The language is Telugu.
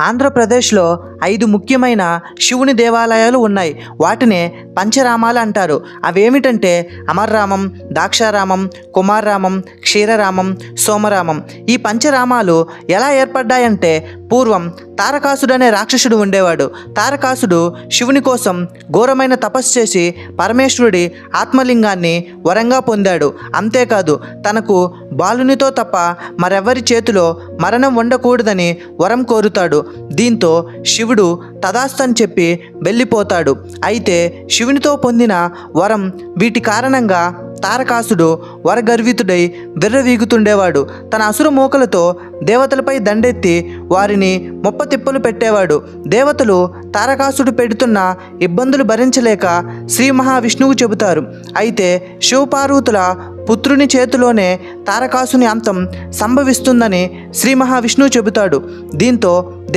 ఆంధ్రప్రదేశ్లో ఐదు ముఖ్యమైన శివుని దేవాలయాలు ఉన్నాయి. వాటినే పంచరామాలు అంటారు. అవేమిటంటే అమర్రామం దాక్షారామం కుమారరామం క్షీరరామం సోమరామం. ఈ పంచరామాలు ఎలా ఏర్పడ్డాయంటే పూర్వం తారకాసుడు అనే రాక్షసుడు ఉండేవాడు. తారకాసుడు శివుని కోసం ఘోరమైన తపస్సు చేసి పరమేశ్వరుడి ఆత్మలింగాన్ని వరంగా పొందాడు. అంతేకాదు తనకు బాలునితో తప్ప మరెవ్వరి చేతిలో మరణం ఉండకూడదని వరం కోరుతాడు. దీంతో శివుడు తదాస్తని చెప్పి వెళ్ళిపోతాడు. అయితే శివునితో పొందిన వరం వీటి కారణంగా తారకాసుడు వరగర్వితుడై విర్రవీగుతుండేవాడు. తన అసుర మూకలతో దేవతలపై దండెత్తి వారిని ముప్పతిప్పలు పెట్టేవాడు. దేవతలు తారకాసుడు పెడుతున్న ఇబ్బందులు భరించలేక శ్రీ మహావిష్ణువు చెబుతారు. అయితే శివపార్వతుల పుత్రుని చేతిలోనే తారకాసుని అంతం సంభవిస్తుందని శ్రీ మహావిష్ణువు చెబుతాడు. దీంతో